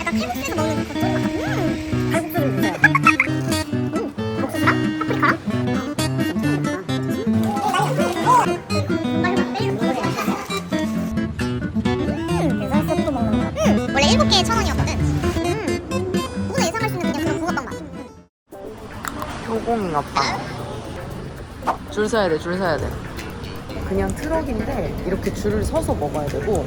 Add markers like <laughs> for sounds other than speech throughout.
약간 먹는 그. 음, 옥수수랑 파프리카랑 음, 계산 서도 먹는 거. 음, 원래 일곱 개에 천 원이었거든. 음, 누구나 예상할 수 있는 그냥 그런 붕어빵 맛. 효공인가 봐. 줄 서야 돼, 줄 서야 돼. 그냥 트럭인데 이렇게 줄을 서서 먹어야 되고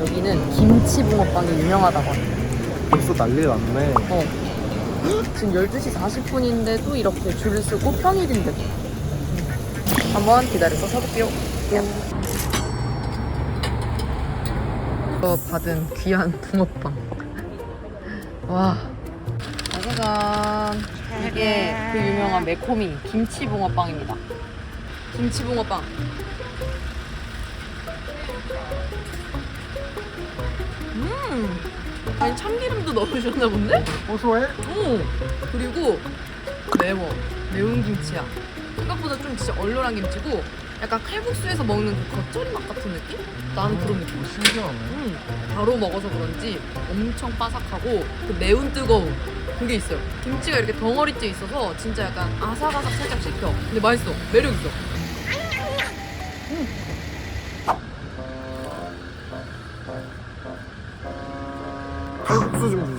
여기는 김치 붕어빵이 유명하다고 합니다. 벌써 난리 났네. 어. 지금 12시 40분인데도 이렇게 줄을 서고 평일인데도. 한번 기다려서 사볼게요. 이거 받은 귀한 붕어빵. <laughs> 와. 짜자잔. 이게 그 유명한 매코미 김치 붕어빵입니다. 김치 붕어빵. 음. 아니 참기름도 넣으셨나 본데? 고소해? 오! 그리고 매워. 매운 김치야. 생각보다 좀 진짜 얼얼한 김치고 약간 칼국수에서 먹는 그 겉절이 맛 같은 느낌? 나는 그런 느낌. 신기하네. 음, 바로 먹어서 그런지 엄청 바삭하고 그 매운 뜨거움. 그게 있어요. 김치가 이렇게 덩어리째 있어서 진짜 약간 아삭아삭 살짝 씹혀. 근데 맛있어. 매력 있어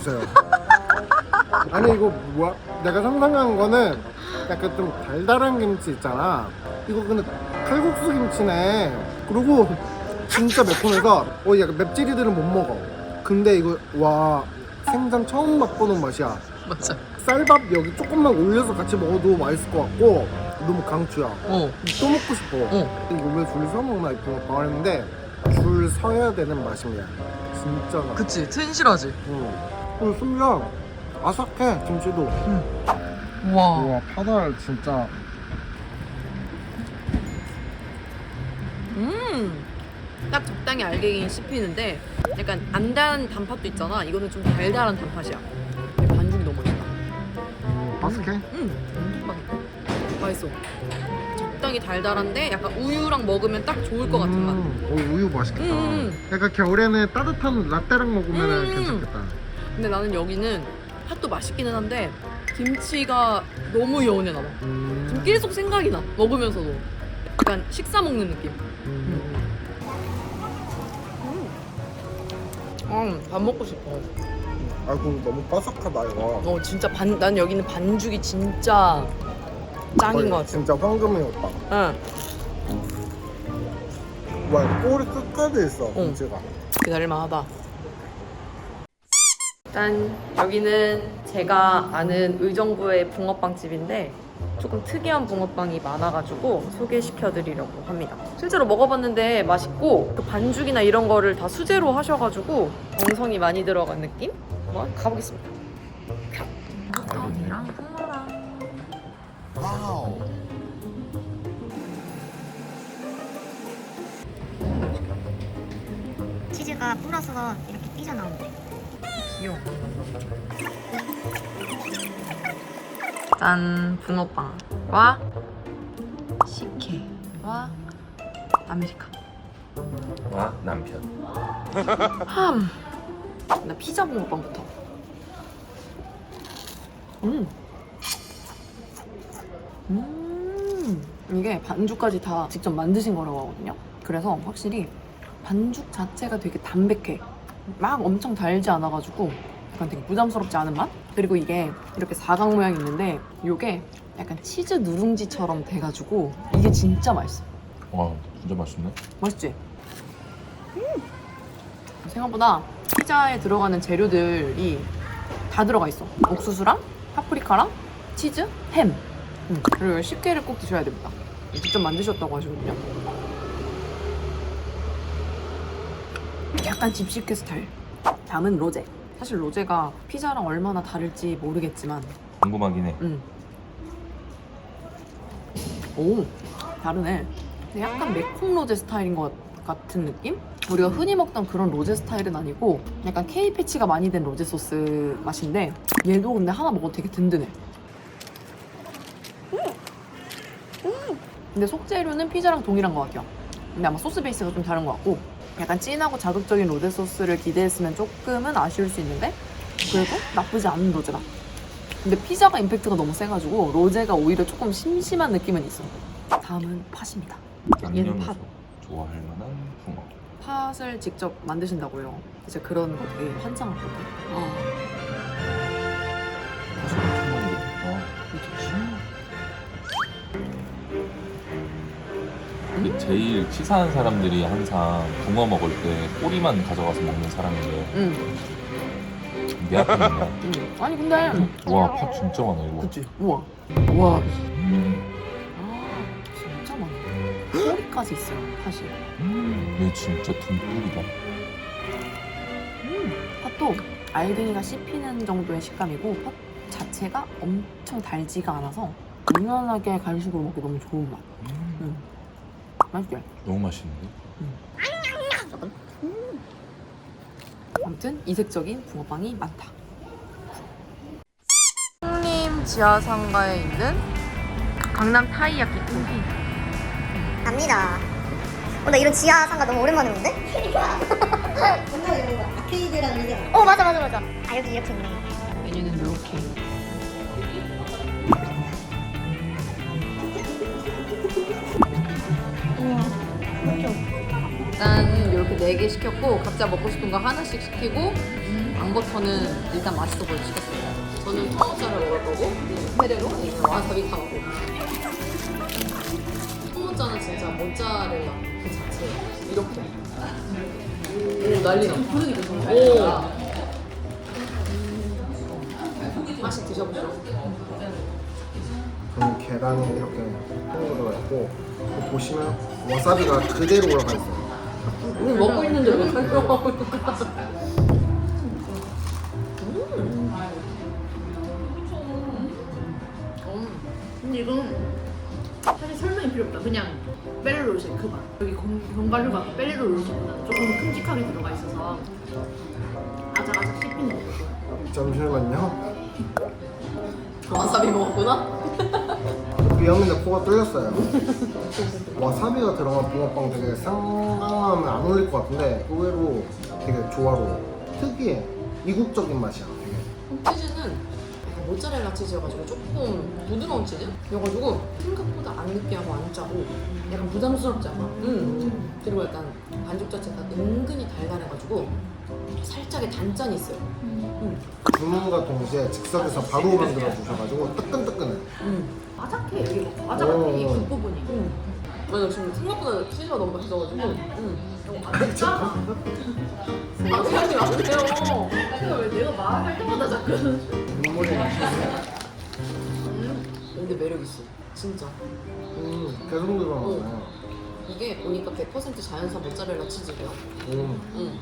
주세요. <laughs> 아니 이거 뭐야? 내가 상상한 거는 약간 좀 달달한 김치 있잖아. 이거 근데 칼국수 김치네. 그리고 <laughs> 진짜 매콤해서 어 약간 맵찔이들은 못 먹어. 근데 이거 와 생전 처음 맛보는 맛이야. 맞아 쌀밥 여기 조금만 올려서 같이 먹어도 맛있을 것 같고 너무 강추야. 어 또 먹고 싶어. 어. 이거 왜 줄 서 먹나 이거 봐 했는데 줄 서야 되는 맛입니다. 진짜 맛. 그치 튼실하지 응. 그리고 심지어 아삭해 김치도. 우와 우와 파달 진짜. 음. 딱 적당히 알갱이 씹히는데 약간 안 단 단팥도 있잖아. 이거는 좀 달달한 단팥이야. 근데 반죽이 너무 맛있다. 아삭해? 음, 엄청 맛있다. 맛있어. 적당히 달달한데 약간 우유랑 먹으면 딱 좋을 것 같은 맛. 음, 오, 우유 맛있겠다. 음. 약간 겨울에는 따뜻한 라떼랑 먹으면 음. 괜찮겠다. 근데 나는 여기는 팥도 맛있기는 한데 김치가 너무 여운에 남아. 음. 지금 계속 생각이 나. 먹으면서도. 약간 식사 먹는 느낌. 음. 음, 밥 먹고 싶어. 아이고 너무 바삭하다 이거. 어 진짜 반, 난 여기는 반죽이 진짜 짱인 거의 것 같아. 진짜 황금이었다. 응. 와 꼬리 끝까지 있어 응. 김치가. 기다릴만 하다. 짠. 여기는 제가 아는 의정부의 붕어빵 집인데 조금 특이한 붕어빵이 많아가지고 소개시켜드리려고 합니다. 실제로 먹어봤는데 맛있고 그 반죽이나 이런 거를 다 수제로 하셔가지고 정성이 많이 들어간 느낌? 한번 가보겠습니다. 붕어빵이랑 붕어랑 와우. 치즈가 불어서 이렇게 삐져나오는데. 귀여워. 짠 붕어빵과 식혜와 아메리카노. 와 남편 함. 나 피자 붕어빵부터. 음. 음. 이게 반죽까지 다 직접 만드신 거라고 하거든요. 그래서 확실히 반죽 자체가 되게 담백해. 막 엄청 달지 않아가지고 약간 되게 부담스럽지 않은 맛? 그리고 이게 이렇게 사각 모양이 있는데 이게 약간 치즈 누룽지처럼 돼가지고 이게 진짜 맛있어. 와 진짜 맛있네 맛있지? 음. 생각보다 피자에 들어가는 재료들이 다 들어가 있어. 옥수수랑 파프리카랑 치즈, 햄. 음, 그리고 식혜를 꼭 드셔야 됩니다. 직접 만드셨다고 하시거든요. 약간 집식회 스타일. 다음은 로제. 사실 로제가 피자랑 얼마나 다를지 모르겠지만, 궁금하긴 해 음. 오, 다르네. 근데 약간 매콤 로제 스타일인 것 같은 느낌? 우리가 흔히 먹던 그런 로제 스타일은 아니고 약간 케이 패치가 많이 된 로제 소스 맛인데 얘도 근데 하나 먹어도 되게 든든해. 근데 속재료는 피자랑 동일한 것 같아요. 근데 아마 소스 베이스가 좀 다른 것 같고 약간 진하고 자극적인 로제 소스를 기대했으면 조금은 아쉬울 수 있는데 그래도 나쁘지 않은 로제가. 근데 피자가 임팩트가 너무 세가지고 로제가 오히려 조금 심심한 느낌은 있어. 다음은 팥입니다. 얘는 팥. 좋아할 만한 붕어. 팥을 직접 만드신다고요. 이제 그런 거 되게 환장하거든. 어, 사실 먹구나. 그 제일 치사한 사람들이 항상 붕어 먹을 때 꼬리만 가져가서 먹는 사람인데 응, 내 앞에 있네. <laughs> 응. 아니 근데 와, 팥 진짜 많아 이거. 그치? 우와, 우와, 음, 아 진짜 많아. 꼬리까지 있어요, 팥이. 얘 진짜 듬뿍이다. 팥도 알갱이가 씹히는 정도의 식감이고 팥 자체가 엄청 달지가 않아서 무난하게 간식으로 먹기 너무 좋은 맛. 음. 맛있게. 너무 맛있는데? 아무튼 이색적인 붕어빵이 많다. 홍림 지하상가에 있는 강남 타이야키 쿠기. 갑니다. 어, 나 이런 지하 상가 너무 오랜만에 오는데? <laughs> <laughs> 아케이드랑 이렇게 어, 맞아, 맞아, 맞아. 아, 여기 이렇게 있네. 4개 시켰고 각자 먹고 싶은 거 하나씩 시키고 앙버터는 일단 맛있어 보여 시켰습니다 저는 통어짜를 먹을 거고 페레로 와사비 타고 통어짜는 진짜 모짜렐라 그 자체 이렇게 오 난리나. 그러니까 정말. 오. 맛이 드셔보시죠. 저는 계란이 이렇게 통으로 있고 보시면 와사비가 그대로 올라가 있어요. 우리 먹고 있는데 왜 설명하고 있는 거야? 근데 이건 사실 설명이 필요 없다 그냥 베레로로시의 그 맛. 여기 견과류가 베레로로시보다는 조금 큼직하게 들어가 있어서 아작아작 씹히는 거죠 잠시만요. 와사비 먹었구나? 비었는데 코가 뚫렸어요. 와사비가 들어간 붕어빵 되게 상하면 안 어울릴 것 같은데 의외로 되게 조화로워. 특이해. 이국적인 맛이야. 되게. 치즈는 약간 모짜렐라 치즈여가지고 조금 부드러운 치즈여가지고 생각보다 안 느끼하고 안 짜고 약간 부담스럽지 않아. 음. 그리고 약간 반죽 자체가 은근히 달달해가지고 살짝의 단짠이 있어요. 음. 주문과 동시에 즉석에서 바로 만들어 주셔가지고 뜨끈뜨끈해. 음. 아작해 여기 뭐 아작아작 이 오. 끝부분이 음. 맞아 지금 생각보다 치즈가 너무 맛있어가지고. 음. 아아안 돼요. 내가 왜 내가 말할 때마다 자꾸 눈물이 나시네. 근데 매력 있어. 진짜. 음, 계속 들어가네. 이게 보니까 100% 자연산 모짜렐라 치즈래요. 음. 응.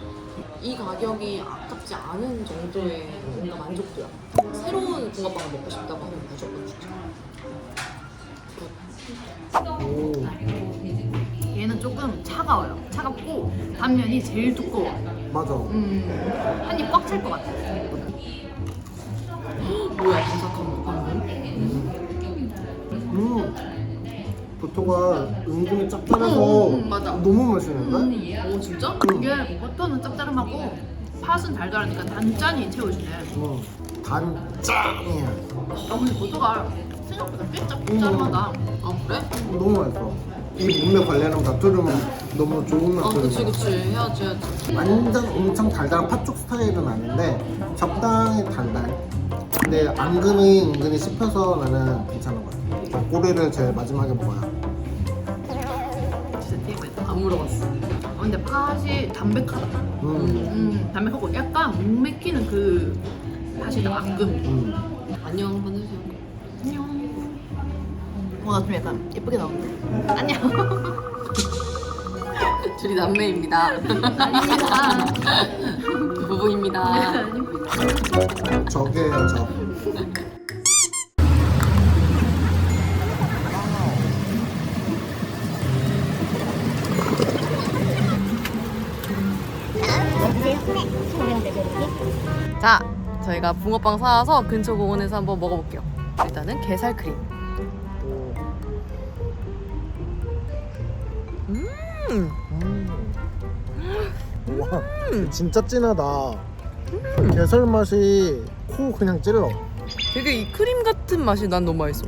이 가격이 아깝지 않은 정도의 뭔가 만족도야. 새로운 붕어빵을 먹고 싶다고 하면 무조건 추천. 오. 얘는 조금 차가워요 차갑고 단면이 제일 두꺼워 맞아. 음, 한입 꽉 찰 것 같아 뭐야 바삭 버터가 은근히 짭짤해서 음, 음, 맞아. 너무 맛있는데? 오 진짜? 이게 버터는 짭짤하고 팥은 달달하니까 단짠이 채워지네 음. 단짠이야. 아 근데 버터가 생각보다 꽤 짭짤하다 아 그래? 너무 맛있어. 이 몸매 관리하는 나트륨은 너무 좋은 아 그치 해야지 해야지. 완전 엄청 달달한 팥죽 스타일은 아닌데 적당히 달달. 근데 앙금이 은근히 씹혀서 나는 괜찮은 거야. 저 꼬리를 제일 마지막에 먹어야. 물어봤어. 어, 근데 팥이 담백하다 음. 음 담백하고 약간 못 맥히는 그 팥이다 앙금 음. 안녕 한번 해주세요. 안녕 어나 좀 약간 예쁘게 나오는데 안녕 <laughs> 둘이 남매입니다. 아닙니다 <laughs> 부부입니다. <laughs> 저게요, 저. 자, 저희가 붕어빵 사와서 근처 공원에서 한번 먹어볼게요. 일단은 게살 크림. 음, 와, 진짜 진하다. 게살 맛이 코 그냥 찔러. 되게 이 크림 같은 맛이 난 너무 맛있어.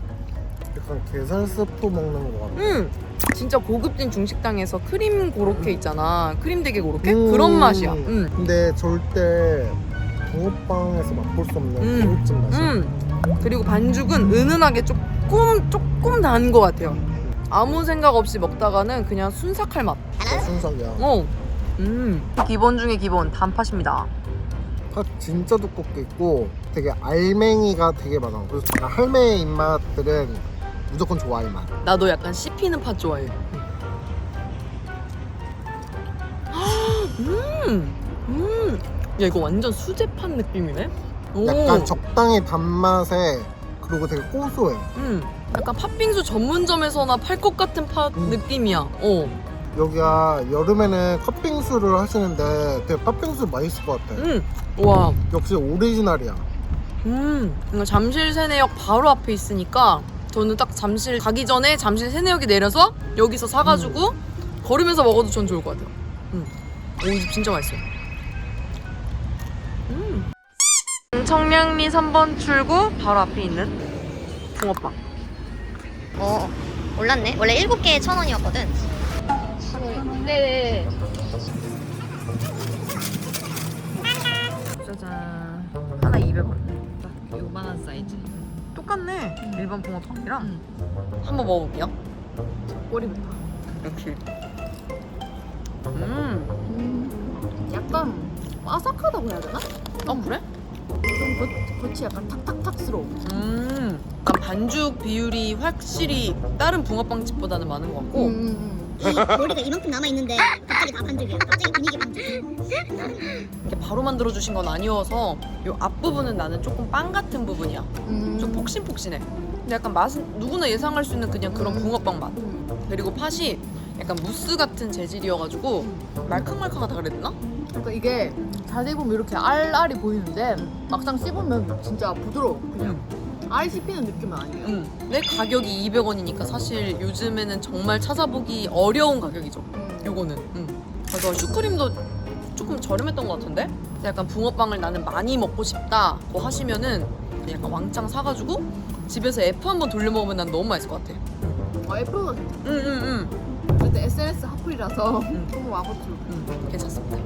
약간 게살 스프 먹는 거 같아. 음, 진짜 고급진 중식당에서 크림 고로케 있잖아. 크림 되게 고로케 음. 그런 맛이야. 음, 근데 절대 붕어빵에서 맛볼 수 없는 음. 고급진 맛이야. 음. 그리고 반죽은 은은하게 조금 조금 단 것 같아요. 아무 생각 없이 먹다가는 그냥 순삭할 맛. 순삭이야. 어. 음. 기본 중에 기본 단팥입니다. 팥 진짜 두껍게 있고 되게 알맹이가 되게 많아. 그래서 약간 할매 입맛들은 무조건 좋아할 맛. 나도 약간 씹히는 팥 좋아해. 음, 음. 야 이거 완전 수제팥 느낌이네. 오. 약간 적당히 단맛에 그리고 되게 고소해. 음. 약간 팥빙수 전문점에서나 팔 것 같은 팥 음. 느낌이야. 어. 여기가 여름에는 컵빙수를 하시는데 되게 팥빙수 맛있을 것 같아. 음. 와. 역시 오리지널이야. 음. 이거 잠실 세내역 바로 앞에 있으니까 저는 딱 잠실 가기 전에 잠실 세내역에 내려서 여기서 사가지고 걸으면서 먹어도 전 좋을 것 같아요. 음. 오, 이 집 진짜 맛있어요. 청량리 3번 출구 바로 앞에 있는 붕어빵. 어 올랐네 원래 7개에 1,000원이었거든 네. 짜잔. 하나 200원. 요만한 사이즈. 똑같네. 일반 붕어빵이랑. 한번 먹어볼게요. 꼬리부터. 역시. 음. 약간 바삭하다고 해야 되나? 어 그래? 좀 겉, 겉이 약간 탁탁탁스러워. 음. 약간 반죽 비율이 확실히 다른 붕어빵 집보다는 많은 것 같고. 음. 이 머리가 이만큼 남아있는데 갑자기 다 반죽이야 갑자기 분위기 반죽 이렇게 바로 만들어 주신 건 아니어서 요 앞부분은 나는 조금 빵 같은 부분이야. 음. 좀 폭신폭신해. 근데 약간 맛은 누구나 예상할 수 있는 그냥 그런 음. 붕어빵 맛. 음. 그리고 팥이 약간 무스 같은 재질이어가지고 말캉말캉하다 되나? 그러니까 이게 자세히 보면 이렇게 알알이 보이는데 막상 씹으면 진짜 부드러워. 그냥 알 씹히는 느낌은 아니에요. 응. 근데 가격이 200원이니까 사실 요즘에는 정말 찾아보기 어려운 가격이죠. 음. 요거는. 응. 그래서 슈크림도 조금 저렴했던 것 같은데? 약간 붕어빵을 나는 많이 먹고 싶다고 하시면은 약간 왕창 사가지고 집에서 F 한번 돌려 먹으면 난 너무 맛있을 것 같아. 어, 애플가 응, 응, 응. 그때 SNS 핫플이라서 음. 너무 와거트. 응. 괜찮습니다.